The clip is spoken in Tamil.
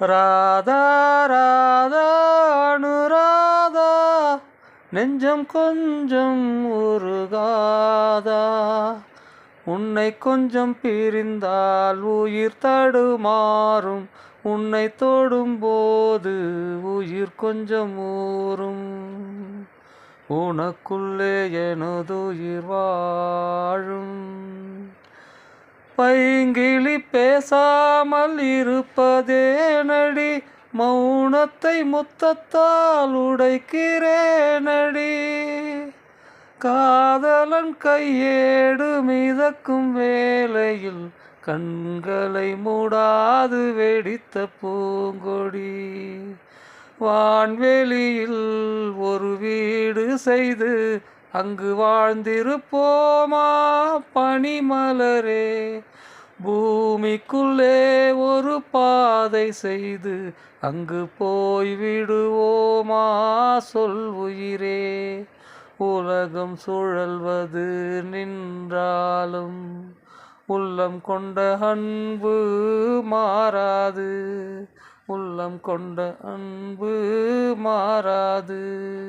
ராதா ராதா அனுராதா நெஞ்சம் கொஞ்சம் உருகாதா. உன்னை கொஞ்சம் பிரிந்தால் உயிர் தடுமாறும். உன்னை தொடும்போது உயிர் கொஞ்சம் ஊறும். உனக்குள்ளே எனதுயிர் வா பைங்கிளி பேசாமல் இருப்பதேனடி. மௌனத்தை முத்தத்தால் உடைக்கிறேனடி. காதலன் கையேடு மிதக்கும் வேளையில் கண்களை மூடாது வெடித்த பூங்கொடி. வான்வெளியில் ஒரு வீடு செய்து அங்கு வாழ்ந்திருப்போமா பனிமலரே? பூமிக்குள்ளே ஒரு பாதை செய்து அங்கு போய் விடுவோமா சொல் உயிரே? உலகம் சுழல்வது நின்றாலும் உள்ளம் கொண்ட அன்பு மாறாது. உள்ளம் கொண்ட அன்பு மாறாது.